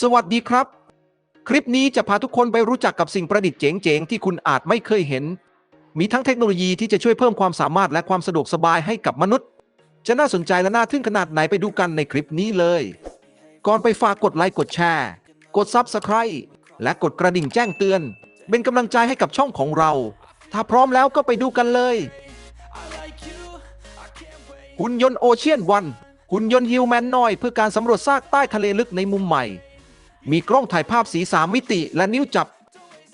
สวัสดีครับ คลิปนี้จะพาทุกคนไปรู้จักกับสิ่งประดิษฐ์เจ๋งๆ ที่คุณอาจไม่เคยเห็น มีทั้งเทคโนโลยีที่จะช่วยเพิ่มความสามารถและความสะดวกสบายให้กับมนุษย์ จะน่าสนใจและน่าทึ่งขนาดไหนไปดูกันในคลิปนี้เลย ก่อนไปฝากกดไลค์กดแชร์ กด Subscribe และกดกระดิ่งแจ้งเตือน เป็นกำลังใจให้กับช่องของเรา ถ้าพร้อมแล้วก็ไปดูกันเลยหุ่นยนต์โอเชียนวันหุ่นยนต์ฮิวแมนนอยเพื่อการสำรวจซากใต้ทะเลลึกในมุมใหม่ มีกล้องถ่ายภาพสีสามมิติและนิ้วจับ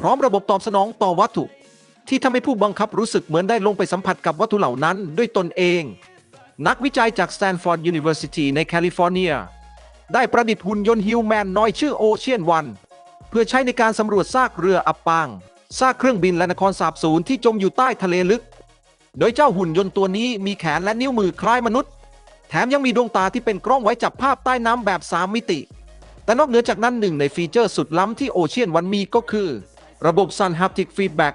พร้อมระบบตอบสนองต่อวัตถุ ที่ทำให้ผู้บังคับรู้สึกเหมือนได้ลงไปสัมผัสกับวัตถุเหล่านั้นด้วยตนเอง นักวิจัยจาก Stanford University ในแคลิฟอร์เนีย ได้ประดิษฐ์หุ่นยนต์ฮิวแมนนอยชื่อโอเชียนวันเพื่อใช้ในการสำรวจซากเรืออับปางซากเครื่องบินและนครสาบสูญที่จมอยู่ใต้ทะเลลึก โดยเจ้าหุ่นยนต์ตัวนี้มีแขนและนิ้วมือคล้ายมนุษย์ แถมยังมีดวงตาที่เป็นกล้องไว้จับภาพใต้น้ำแบบ 3 มิติ แต่นอกเหนือจากนั้นหนึ่งในฟีเจอร์สุดล้ำที่โอเชียนวันมีก็คือ ระบบ Sun Haptic Feedback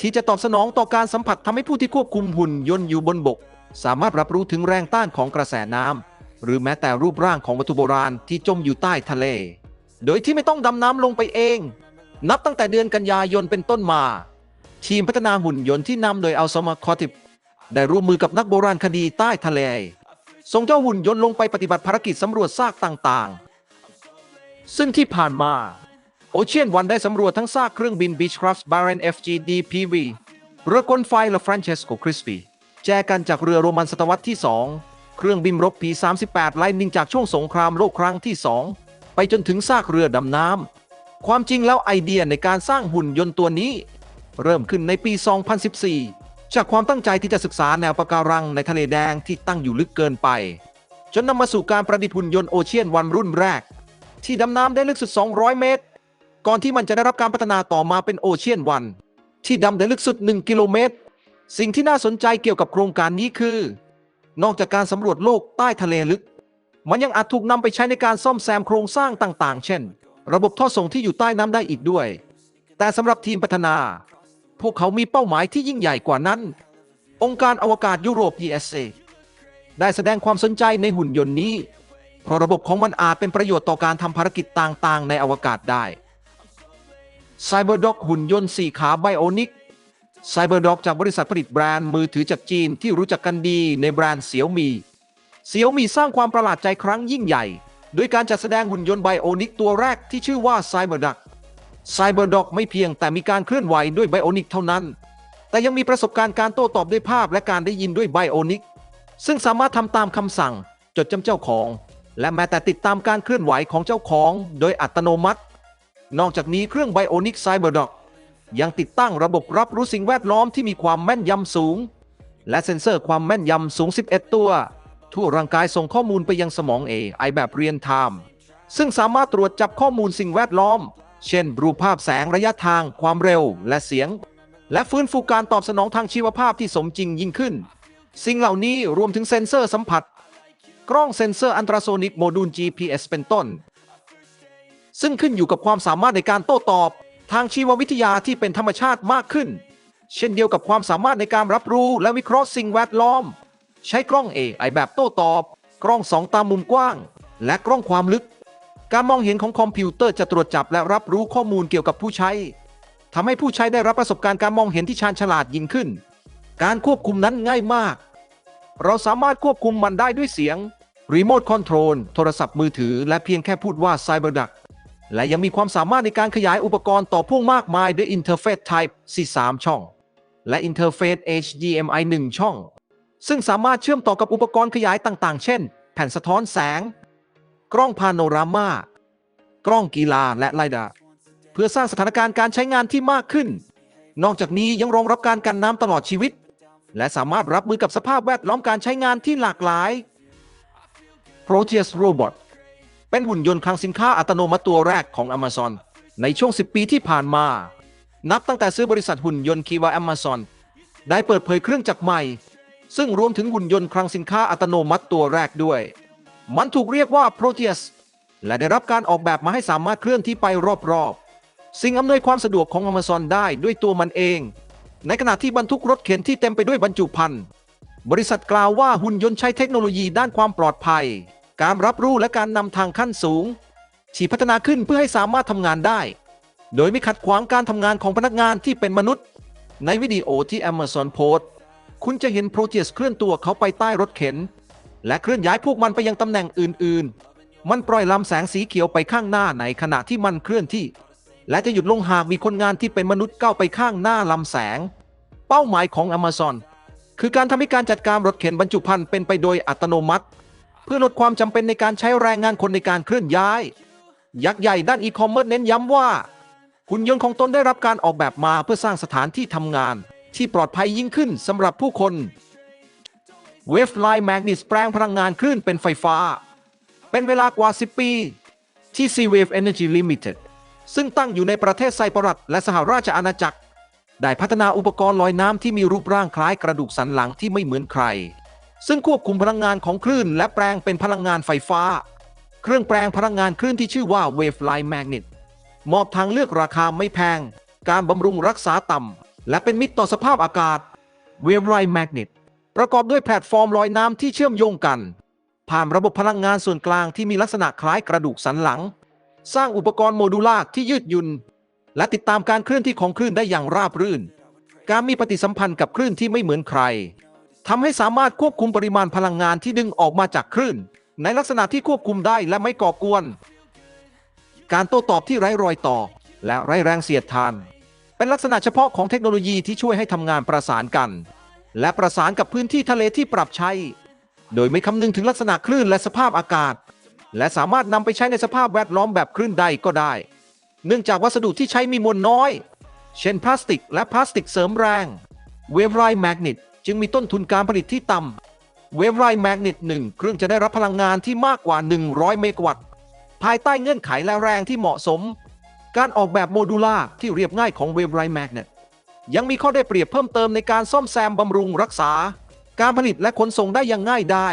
ที่จะตอบสนองต่อการสัมผัสทำให้ผู้ที่ควบคุมหุ่นยนต์อยู่บนบก สามารถรับรู้ถึงแรงต้านของกระแสน้ำหรือแม้แต่รูปร่างของวัตถุโบราณที่จมอยู่ใต้ทะเล โดยที่ไม่ต้องดำน้ำลงไปเอง นับตั้งแต่เดือนกันยายนเป็นต้นมา ทีมพัฒนาหุ่นยนต์ที่นำโดยอัลซมาคอติบได้ร่วมมือกับนักโบราณคดีใต้ทะเลส่งเจ้าหุ่นยนต์ลงไปปฏิบัติภารกิจสำรวจซากต่างๆ ซึ่งที่ผ่านมาโอเชียนวันได้สำรวจทั้งซากเครื่องบิน Beechcraft Baron FGD PV เรือกลไฟและ Francesco Crispi แจกันจากเรือโรมันศตวรรษที่ 2 เครื่องบินรบ P-38 ไลนิงจากช่วงสงครามโลกครั้งที่ 2 ไปจนถึงซากเรือดำน้ำ ความจริงแล้วไอเดียในการสร้างหุ่นยนต์ตัวนี้ เริ่มขึ้นในปี 2014 จากความตั้งใจที่จะศึกษาแนวปะการังในทะเลแดงที่ตั้งอยู่ลึกเกินไป จนนำมาสู่การประดิษฐ์หุ่นยนต์โอเชียนวันรุ่นแรก ที่ดำน้ำได้ลึกสุด 200 เมตร ก่อนที่มันจะได้รับการพัฒนาต่อมาเป็นโอเชียนวัน ที่ดำได้ลึกสุด 1 กิโลเมตร สิ่งที่น่าสนใจเกี่ยวกับโครงการนี้คือ นอกจากการสำรวจโลกใต้ทะเลลึก มันยังอาจถูกนำไปใช้ในการซ่อมแซมโครงสร้างต่างๆ เช่น ระบบท่อส่งที่อยู่ใต้น้ำได้อีกด้วย แต่สำหรับทีมพัฒนา พวกเขามีเป้าหมายที่ยิ่งใหญ่กว่านั้น องค์การอวกาศยุโรป ESA ได้แสดงความสนใจในหุ่นยนต์นี้ เพราะระบบของมันอาจเป็นประโยชน์ต่อการทำภารกิจต่างๆ ในอวกาศได้ Cyberdog หุ่นยนต์สี่ขาไบโอนิก Cyberdog จากบริษัทผลิตแบรนด์มือถือจากจีนที่รู้จักกันดีในแบรนด์เสี่ยวมีเสี่ยวมีสร้างความประหลาดใจครั้งยิ่งใหญ่ด้วยการจัดแสดงหุ่นยนต์ไบโอนิกตัวแรกที่ชื่อว่า Cyberdog Cyberdog ไม่เพียงแต่มีการเคลื่อนไหวด้วยไบโอนิกเท่านั้น แต่ยังมีประสบการณ์การโต้ตอบด้วยภาพและการได้ยินด้วยไบโอนิกซึ่งสามารถทำตามคำสั่งจดจำเจ้าของ และแม้แต่ติดตามการเคลื่อนไหวของเจ้าของโดยอัตโนมัติ นอกจากนี้เครื่องไบโอนิกไซเบอร์ดอกยังติดตั้งระบบรับรู้สิ่งแวดล้อมที่มีความแม่นยำสูง และเซ็นเซอร์ความแม่นยำสูง 11 ตัว ทั่วร่างกายส่งข้อมูลไปยังสมอง AI แบบเรียนไทม์ซึ่งสามารถตรวจจับข้อมูลสิ่งแวดล้อม เช่น รูปภาพแสงระยะทาง ความเร็ว และเสียง และฟื้นฟูการตอบสนองทางชีวภาพที่สมจริงยิ่งขึ้น สิ่งเหล่านี้รวมถึงเซ็นเซอร์สัมผัส กล้องเซ็นเซอร์อันตราโซนิกโมดูล GPS เป็นต้น ซึ่งขึ้นอยู่กับความสามารถในการโต้ตอบ ทางชีววิทยาที่เป็นธรรมชาติมากขึ้น เช่นเดียวกับความสามารถในการรับรู้และวิเคราะห์สิ่งแวดล้อม ใช้กล้อง AI แบบโต้ตอบ กล้องสองตามมุมกว้าง และกล้องความลึก การมองเห็นของคอมพิวเตอร์จะตรวจจับและรับรู้ข้อมูลเกี่ยวกับผู้ใช้ทำให้ผู้ใช้ได้รับประสบการณ์การมองเห็นที่ชาญฉลาดยิ่งขึ้น การควบคุมนั้นง่ายมาก เราสามารถควบคุมมันได้ด้วยเสียง รีโมทคอนโทรลโทรศัพท์มือถือ และเพียงแค่พูดว่า Cyberduck และยังมีความสามารถในการขยายอุปกรณ์ต่อพ่วงมากมายด้วยอินเทอร์เฟซ Type C 3ช่อง และอินเทอร์เฟซ HDMI 1 ช่อง ซึ่งสามารถเชื่อมต่อกับอุปกรณ์ขยายต่างๆ เช่น แผ่นสะท้อนแสง กล้องพาโนรามากล้องกีฬาและไลดาร์เพื่อสร้างสถานการณ์การใช้งานที่มากขึ้น นอกจากนี้ยังรองรับการกันน้ำตลอดชีวิต และสามารถรับมือกับสภาพแวดล้อมการใช้งานที่หลากหลาย Proteus Robot เป็นหุ่นยนต์คลังสินค้าอัตโนมัติตัวแรกของ Amazon ในช่วง 10 ปีที่ผ่านมา นับตั้งแต่ซื้อบริษัทหุ่นยนต์คีวา Amazon ได้เปิดเผยเครื่องจักรใหม่ ซึ่งรวมถึงหุ่นยนต์คลังสินค้าอัตโนมัติตัวแรกด้วย มันถูกเรียกว่า Proteus และได้รับการออกแบบมาให้สามารถเคลื่อนที่ไปรอบๆ สิ่งอำนวยความสะดวกของ Amazon ได้ด้วยตัวมันเอง ในขณะที่บรรทุกรถเข็นที่เต็มไปด้วยบรรจุภัณฑ์บริษัทกล่าวว่าหุ่นยนต์ใช้เทคโนโลยีด้านความปลอดภัย การรับรู้และการนำทางขั้นสูง ที่พัฒนาขึ้นเพื่อให้สามารถทำงานได้ โดยไม่ขัดขวางการทำงานของพนักงานที่เป็นมนุษย์ ในวิดีโอที่ Amazon โพสต์คุณจะเห็นโปรเจสเคลื่อนตัวเขาไปใต้รถเข็น และเคลื่อนย้ายพวกมันไปยังตำแหน่งอื่น ๆ มันปล่อยลำแสงสีเขียวไปข้างหน้าในขณะที่มันเคลื่อนที่ และจะหยุดลงหากมีคนงานที่เป็นมนุษย์ก้าวไปข้างหน้าลำแสง เป้าหมายของ Amazon คือการทำให้การจัดการรถเข็นบรรจุภัณฑ์เป็นไปโดยอัตโนมัติ พื่อลดความจำเป็นในการใช้แรงงานคนในการเคลื่อนย้าย ยักษ์ใหญ่ด้านอีคอมเมิร์ซเน้นย้ำว่าหุ่นยนต์ของตนได้รับการออกแบบมาเพื่อสร้างสถานที่ทำงาน ที่ปลอดภัยยิ่งขึ้นสำหรับผู้คนเวฟไลน์แมกนิสแปลงพลังงานคลื่นเป็นไฟฟ้า เป็นเวลากว่า 10 ปี ที่ Seawave Energy Limited ซึ่งตั้งอยู่ในประเทศไซปรัสและสหราชอาณาจักร ได้พัฒนาอุปกรณ์ลอยน้ำที่มีรูปร่างคล้ายกระดูกสันหลังที่ไม่เหมือนใคร ซึ่งควบคุมพลังงานของคลื่น และแปลงเป็นพลังงานไฟฟ้า เครื่องแปลงพลังงานคลื่นที่ชื่อว่า Wave Line Magnet มอบทางเลือกราคาไม่แพง การบำรุงรักษาต่ำ และเป็นมิตรต่อสภาพอากาศ Wave Line Magnet ประกอบด้วยแพลตฟอร์มลอยน้ำที่เชื่อมโยงกัน ผ่านระบบพลังงานส่วนกลางที่มีลักษณะคล้ายกระดูกสันหลัง สร้างอุปกรณ์โมดูล่าที่ยืดหยุ่นและติดตามการเคลื่อนที่ของคลื่นได้อย่างราบรื่น การมีปฏิสัมพันธ์กับคลื่นที่ไม่เหมือนใคร ทำให้สามารถควบคุมปริมาณพลังงานที่ดึงออกมาจากคลื่น ในลักษณะที่ควบคุมได้และไม่ก่อกวน การโต้ตอบที่ไร้รอยต่อ และไร้แรงเสียดทาน เป็นลักษณะเฉพาะของเทคโนโลยีที่ช่วยให้ทำงานประสานกัน และประสานกับพื้นที่ทะเลที่ปรับใช้ โดยไม่คำนึงถึงลักษณะคลื่นและสภาพอากาศ และสามารถนำไปใช้ในสภาพแวดล้อมแบบคลื่นใดก็ได้ เนื่องจากวัสดุที่ใช้มีมวลน้อย เช่นพลาสติก และพลาสติกเสริมแรง เวฟไรแมกเนต จึงมีต้นทุนการผลิตที่ต่ำเวฟไรแมกเนตหนึ่งเครื่องจะได้รับพลังงานที่มากกว่า 100 เมกะวัตต์ ภายใต้เงื่อนไขและแรงที่เหมาะสม การออกแบบโมดูล่าที่เรียบง่ายของเวฟไรแมกเนตยังมีข้อได้เปรียบเพิ่มเติมในการซ่อมแซมบำรุงรักษา การผลิตและขนส่งได้อย่างง่ายได้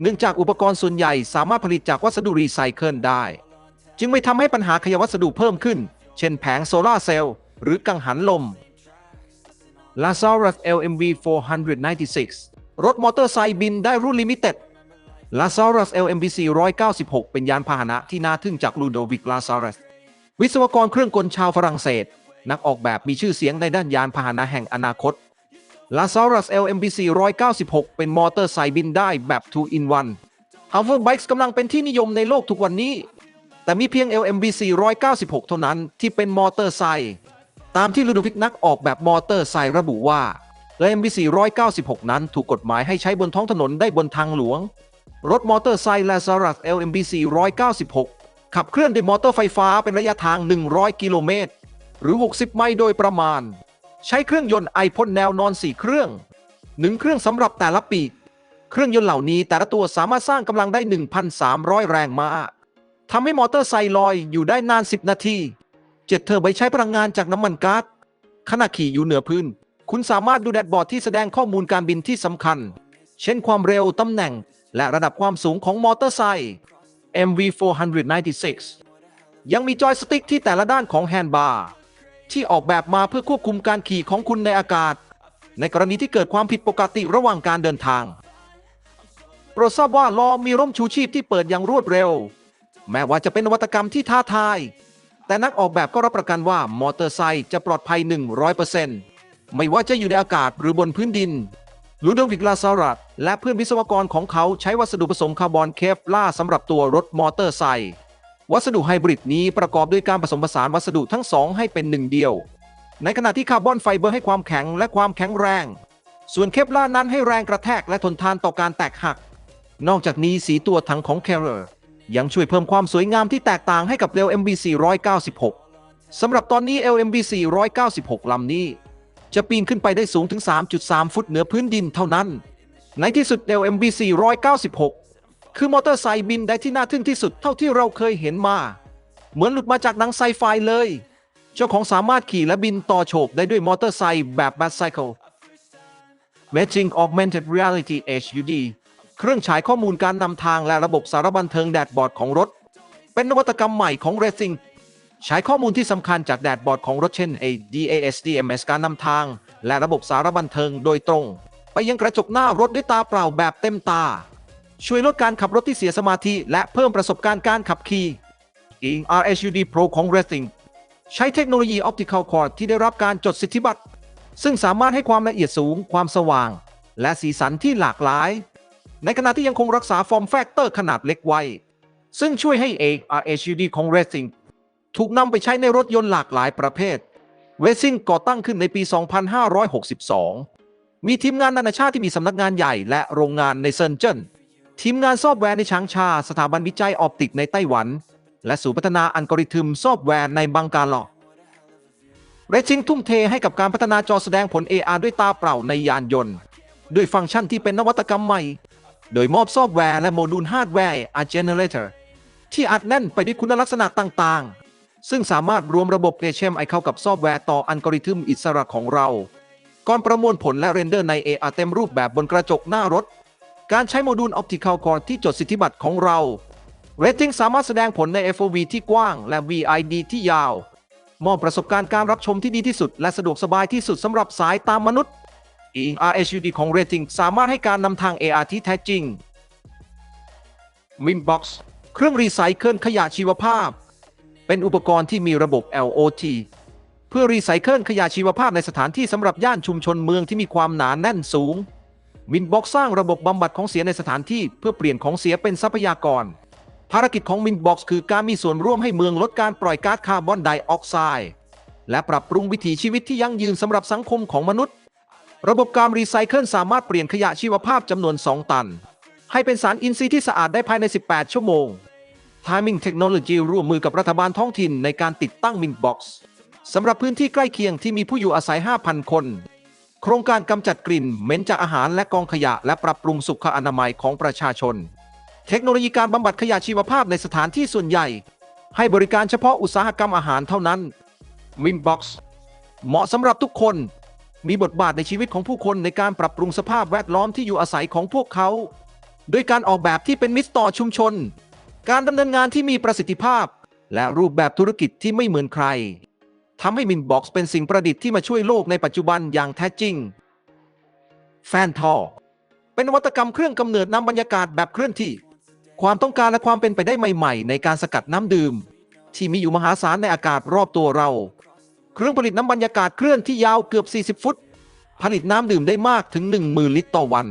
เนื่องจากอุปกรณ์ส่วนใหญ่สามารถผลิตจากวัสดุรีไซเคิลได้ จึงไม่ทำให้ปัญหาขยะวัสดุเพิ่มขึ้น เช่นแผงโซลาร์เซลล์หรือกังหันลม Lazarus LMV 496 รถมอเตอร์ไซค์บินได้รุ่นลิมิเต็ด Lazarus LMV 496 เป็นยานพาหนะที่น่าทึ่งจากลูโดวิก Lazarus วิศวกรเครื่องกลชาวฝรั่งเศส นักออกแบบมีชื่อเสียงในด้านยานพาหนะแห่งอนาคต Lazarus LMV 496 เป็นมอเตอร์ไซค์บินได้แบบ 2 in 1 Hoverbikes กำลังเป็นที่นิยมในโลกทุกวันนี้ แต่มีเพียง LMV 496 เท่านั้นที่เป็นมอเตอร์ไซค์ ตามที่ลูโดวิกนักออกแบบมอเตอร์ไซค์ระบุว่า LMV 496 นั้นถูกกฎหมายให้ใช้บนท้องถนนได้บนทางหลวง รถมอเตอร์ไซค์ Lazarus LMV 496 ขับเคลื่อนด้วยมอเตอร์ไฟฟ้าเป็นระยะทาง 100 กิโลเมตร หรือ 60 ไมล์โดยประมาณ ใช้เครื่องยนต์ไอพ่นแนวนอน 4 เครื่อง 1 เครื่องสำหรับแต่ละปีก เครื่องยนต์เหล่านี้แต่ละตัวสามารถสร้างกำลังได้ 1,300 แรงม้าทำให้มอเตอร์ไซค์ลอยอยู่ได้นาน 10 นาที เจ็ดเทอร์ไบใช้พลังงานจากน้ำมันก๊าซขณะขี่อยู่เหนือพื้น คุณสามารถดูแดชบอร์ดที่แสดงข้อมูลการบินที่สำคัญ เช่นความเร็วตำแหน่ง และระดับความสูงของมอเตอร์ไซค์ MV 496 ยังมีจอยสติ๊กที่แต่ละด้านของแฮนด์บาร์ที่ออกแบบมาเพื่อควบคุมการขี่ของคุณในอากาศ ในกรณีที่เกิดความผิดปกติระหว่างการเดินทางโปรดทราบว่าล้อมีร่มชูชีพที่เปิดอย่างรวดเร็ว แม้ว่าจะเป็นนวัตกรรมที่ท้าทาย แต่นักออกแบบก็รับประกันว่ามอเตอร์ไซค์จะปลอดภัย 100%ไม่ว่าจะอยู่ในอากาศหรือบนพื้นดินลูโดวิกลาซารัตและเพื่อนวิศวกรของเขาใช้วัสดุผสมคาร์บอนเคฟล่าสำหรับตัวรถมอเตอร์ไซค์วัสดุไฮบริดนี้ประกอบด้วยการผสมผสานวัสดุทั้งสองให้เป็นหนึ่งเดียว ในขณะที่คาร์บอนไฟเบอร์ให้ความแข็งและความแข็งแรง ส่วนเคปล่านั้นให้แรงกระแทกและทนทานต่อการแตกหัก นอกจากนี้สีตัวถังของ c a r r e r ยังช่วยเพิ่มความสวยงามที่แตกต่างให้กับ LMB 496 สำหรับตอนนี้ LMB 496 ลำนี้ จะปีนขึ้นไปได้สูงถึง 3.3 ฟุตเหนือพื้นดินเท่านั้น ในที่สุด LMB 496 คือมอเตอร์ไซค์บินได้ที่น่าทึ่งที่สุดเท่าที่เราเคยเห็นมา เหมือนหลุดมาจากหนังไซไฟเลย เจ้าของสามารถขี่และบินต่อโฉบได้ด้วยมอเตอร์ไซค์แบบ b a t Cycle Matching Augmented Reality HUD เครื่องฉายข้อมูลการนำทางและระบบสารบันเทิงแดดบอร์ดของรถ เป็นนวัตกรรมใหม่ของ Racing ใช้ข้อมูลที่สำคัญจากแดดบอร์ดของรถเช่น ADAS DMS การนำทาง และระบบสารบันเทิงโดยตรง ไปยังกระจกหน้ารถด้วยตาเปล่าแบบเต็มตา ช่วยลดการขับรถที่เสียสมาธิ และเพิ่มประสบการณ์การขับขี่อิง RHUD Pro ของ Racing ใช้เทคโนโลยี Optical Cord ที่ได้รับการจดสิทธิบัตร ซึ่งสามารถให้ความละเอียดสูง ความสว่าง และสีสันที่หลากหลาย ในขณะที่ยังคงรักษาฟอร์มแฟกเตอร์ขนาดเล็กไว้ ซึ่งช่วยให้ ARHUD ของ Racing ถูกนำไปใช้ในรถยนต์หลากหลายประเภท Racing ก่อตั้งขึ้นในปี 2562 มีทีมงานนานาชาติที่มีสำนักงานใหญ่และโรงงานในเซินเจิ้นทีมงานซอฟต์แวร์ในช้างชา สถาบันวิจัยออปติกในไต้หวัน และศูนย์พัฒนาอัลกอริทึมซอฟต์แวร์ในบังกาลอเรซิงทุ่มเทให้กับการพัฒนาจอแสดงผล AR ด้วยตาเปล่าในยานยนต์ ด้วยฟังก์ชันที่เป็นนวัตกรรมใหม่ โดยมอบซอฟต์แวร์และโมดูลฮาร์ดแวร์ A Generator ที่อัดแน่นไปด้วยคุณลักษณะต่างๆ ซึ่งสามารถรวมระบบ HMI เข้ากับซอฟต์แวร์ต่ออัลกอริทึมอิสระของเรา ก่อนประมวลผลและเรนเดอร์ใน AR เต็มรูปแบบบนกระจกหน้ารถ การใช้โมดูล Optical Core ที่จดสิทธิบัตรของเรา Rating สามารถแสดงผลใน FOV ที่กว้าง และ VID ที่ยาว มอบประสบการณ์การรับชมที่ดีที่สุด และสะดวกสบายที่สุดสำหรับสายตามมนุษย์ ERHUD ของ Rating สามารถให้การนำทาง AR ที่แท้จริง Winbox เครื่องรีไซเคิลขยะชีวภาพ เป็นอุปกรณ์ที่มีระบบ LOT เพื่อรีไซเคิลขยะชีวภาพในสถานที่สำหรับย่านชุมชนเมืองที่มีความหนาแน่นสูง Winbox สร้างระบบบำบัดของเสียในสถานที่เพื่อเปลี่ยนของเสียเป็นทรัพยากร ภารกิจของ Winbox คือการมีส่วนร่วมให้เมืองลดการปล่อยก๊าซคาร์บอนไดออกไซด์และปรับปรุงวิถีชีวิตที่ยั่งยืนสำหรับสังคมของมนุษย์ ระบบการรีไซเคิลสามารถเปลี่ยนขยะชีวภาพจำนวน 2 ตัน ให้เป็นสารอินทรีย์ที่สะอาดได้ภายใน 18 ชั่วโมง Timing Technology ร่วมมือกับรัฐบาลท้องถิ่นในการติดตั้ง Winbox สำหรับพื้นที่ใกล้เคียงที่มีผู้อยู่อาศัย 5,000 คน โครงการกำจัดกลิ่นเหม็นจากอาหารและกองขยะ และปรับปรุงสุขอนามัยของประชาชน เทคโนโลยีการบำบัดขยะชีวภาพในสถานที่ส่วนใหญ่ ให้บริการเฉพาะอุตสาหกรรมอาหารเท่านั้น Winbox เหมาะสำหรับทุกคน มีบทบาทในชีวิตของผู้คนในการปรับปรุงสภาพแวดล้อมที่อยู่อาศัยของพวกเขาโดยการออกแบบที่เป็นมิตรต่อชุมชน การดำเนินงานที่มีประสิทธิภาพ และรูปแบบธุรกิจที่ไม่เหมือนใครทำให้ Winbox เป็นสิ่งประดิษฐ์ที่มาช่วยโลกในปัจจุบันอย่างแท้จริง แฟนทอเป็นนวัตกรรมเครื่องกำเนิดน้ำบรรยากาศแบบเคลื่อนที่ ความต้องการและความเป็นไปได้ใหม่ ๆ ในการสกัดน้ำดื่ม ที่มีอยู่มหาศาลในอากาศรอบตัวเรา เครื่องผลิตน้ำบรรยากาศเคลื่อนที่ยาวเกือบ 40 ฟุต ผลิตน้ำดื่มได้มากถึง 10,000 ลิตรต่อวัน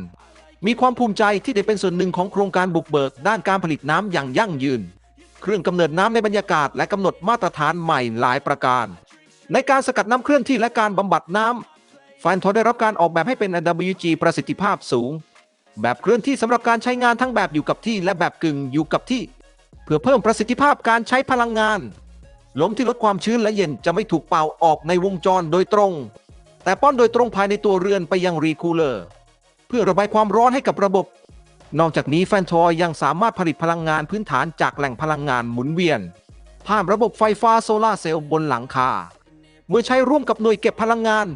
มีความภูมิใจที่ได้เป็นส่วนหนึ่งของโครงการบุกเบิก ด้านการผลิตน้ำอย่างยั่งยืน เครื่องกำเนิดน้ำในบรรยากาศและกำหนดมาตรฐานใหม่หลายประการ ในการสกัดน้ำเคลื่อนที่และการบำบัดน้ำแฟนทอได้รับการออกแบบให้เป็น AWG ประสิทธิภาพสูง แบบเคลื่อนที่สำหรับการใช้งานทั้งแบบอยู่กับที่และแบบกึ่งอยู่กับที่ เพื่อเพิ่มประสิทธิภาพการใช้พลังงาน ลมที่ลดความชื้นและเย็นจะไม่ถูกเป่าออกในวงจรโดยตรง แต่ป้อนโดยตรงภายในตัวเรือนไปยังรีคูลเลอร์ เพื่อระบายความร้อนให้กับระบบ นอกจากนี้แฟนทอยยังสามารถผลิตพลังงานพื้นฐานจากแหล่งพลังงานหมุนเวียน ผ่านระบบไฟฟ้าโซลาเซลล์บนหลังคา เมื่อใช้ร่วมกับหน่วยเก็บพลังงาน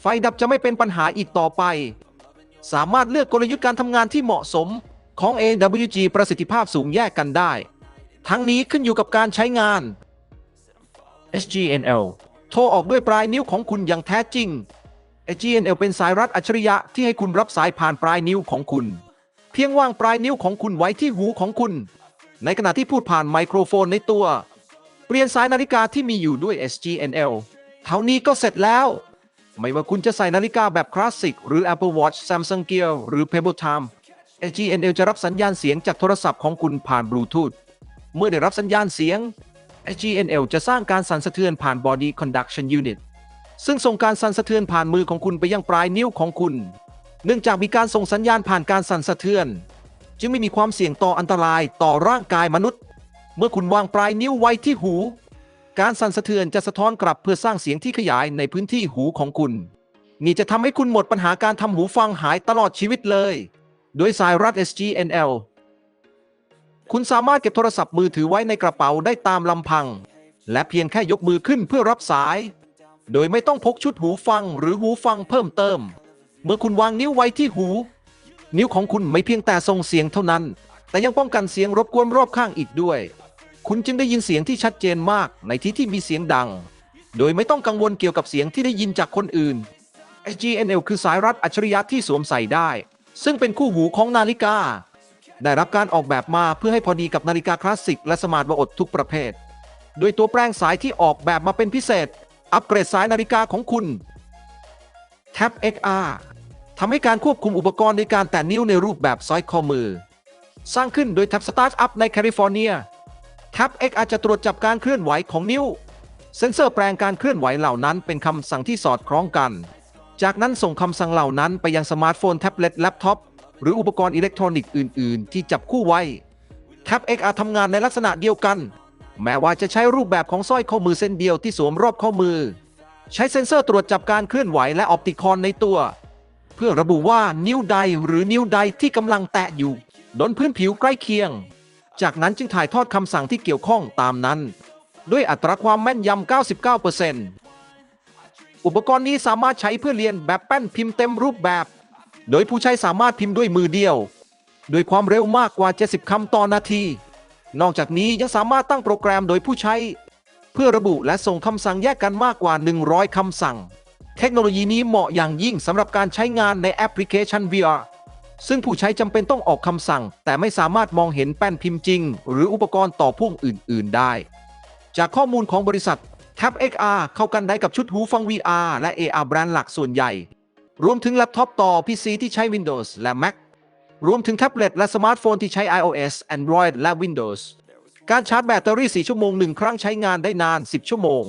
ไฟดับจะไม่เป็นปัญหาอีกต่อไป สามารถเลือกกลยุทธ์การทำงานที่เหมาะสมของ AWG ประสิทธิภาพสูงแยกกันได้ ทั้งนี้ขึ้นอยู่กับการใช้งาน SGNL โทรออกด้วยปลายนิ้วของคุณอย่างแท้จริง SGNL เป็นสายรัดอัจฉริยะที่ให้คุณรับสายผ่านปลายนิ้วของคุณ เพียงวางปลายนิ้วของคุณไว้ที่หูของคุณ ในขณะที่พูดผ่านไมโครโฟนในตัว เปลี่ยนสายนาฬิกาที่มีอยู่ด้วย SGNL เท่านี้ก็เสร็จแล้ว ไม่ว่าคุณจะใส่นาฬิกาแบบคลาสสิกหรือ Apple Watch Samsung Gear หรือ Pebble Time SGNL จะรับสัญญาณเสียงจากโทรศัพท์ของคุณผ่านบลูทูธเมื่อได้รับสัญญาณเสียง SGNL จะสร้างการสั่นสะเทือนผ่าน Body Conduction Unit ซึ่งส่งการสั่นสะเทือนผ่านมือของคุณไปยังปลายนิ้วของคุณ เนื่องจากมีการส่งสัญญาณผ่านการสั่นสะเทือน จึงไม่มีความเสี่ยงต่ออันตรายต่อร่างกายมนุษย์ เมื่อคุณวางปลายนิ้วไว้ที่หู การสั่นสะเทือนจะสะท้อนกลับเพื่อสร้างเสียงที่ขยายในพื้นที่หูของคุณ นี่จะทำให้คุณหมดปัญหาการทำหูฟังหายตลอดชีวิตเลย โดยสายรัด SGNL คุณสามารถเก็บโทรศัพท์มือถือไว้ในกระเป๋าได้ตามลำพัง และเพียงแค่ยกมือขึ้นเพื่อรับสาย โดยไม่ต้องพกชุดหูฟังหรือหูฟังเพิ่มเติม เมื่อคุณวางนิ้วไว้ที่หู นิ้วของคุณไม่เพียงแต่ส่งเสียงเท่านั้น แต่ยังป้องกันเสียงรบกวนรอบข้างอีกด้วย คุณจึงได้ยินเสียงที่ชัดเจนมากในที่ที่มีเสียงดัง โดยไม่ต้องกังวลเกี่ยวกับเสียงที่ได้ยินจากคนอื่น SGNL คือสายรัดอัจฉริยะที่สวมใส่ได้ ซึ่งเป็นคู่หูของนาฬิกา ได้รับการออกแบบมาเพื่อให้พอดีกับนาฬิกาคลาสสิกและสมาร์ทวอททุกประเภท โดยตัวแปลงสายที่ออกแบบมาเป็นพิเศษ อัปเกรดสายนาฬิกาของคุณ Tab XR ทำให้การควบคุมอุปกรณ์ในการแตะนิ้วในรูปแบบสร้อยข้อมือ สร้างขึ้นโดย Tab Startup ในแคลิฟอร์เนีย Tab XR จะตรวจจับการเคลื่อนไหวของนิ้ว เซ็นเซอร์แปลงการเคลื่อนไหวเหล่านั้นเป็นคำสั่งที่สอดคล้องกัน จากนั้นส่งคำสั่งเหล่านั้นไปยังสมาร์ทโฟนแท็บเล็ตแล็ปท็อป หรืออุปกรณ์อิเล็กทรอนิกส์อื่น ๆ ที่จับคู่ไว้ Tab XR ทำงานในลักษณะเดียวกัน แม้ว่าจะใช้รูปแบบของสร้อยข้อมือเส้นเดียวที่สวมรอบข้อมือ ใช้เซ็นเซอร์ตรวจจับการเคลื่อนไหวและออปติคอนในตัว เพื่อระบุว่านิ้วใดหรือนิ้วใดที่กำลังแตะอยู่บนพื้นผิวใกล้เคียง จากนั้นจึงถ่ายทอดคำสั่งที่เกี่ยวข้องตามนั้น ด้วยอัตราความแม่นยำ 99%อุปกรณ์นี้สามารถใช้เพื่อเรียนแบบแป้นพิมพ์เต็มรูปแบบ โดยผู้ใช้สามารถพิมพ์ด้วยมือเดียวด้วยความเร็วมากกว่า 70 คำต่อนาที นอกจากนี้ยังสามารถตั้งโปรแกรมโดยผู้ใช้ เพื่อระบุและส่งคำสั่งแยกกันมากกว่า 100 คำสั่ง เทคโนโลยีนี้เหมาะอย่างยิ่งสำหรับการใช้งานในแอปพลิเคชัน VR ซึ่งผู้ใช้จำเป็นต้องออกคำสั่ง แต่ไม่สามารถมองเห็นแป้นพิมพ์จริง หรืออุปกรณ์ต่อพ่วงอื่น ๆ ได้ จากข้อมูลของบริษัท Tab XR เข้ากันได้กับชุดหูฟัง VR และ AR แบรนด์หลักส่วนใหญ่ รวมถึงแล็ปท็อปต่อ PC ที่ใช้ Windows และ Mac รวมถึงแท็บเล็ตและสมาร์ทโฟนที่ใช้ iOS Android และ Windows การชาร์จแบตเตอรี่ 4 ชั่วโมง 1 ครั้งใช้งานได้นาน 10 ชั่วโมง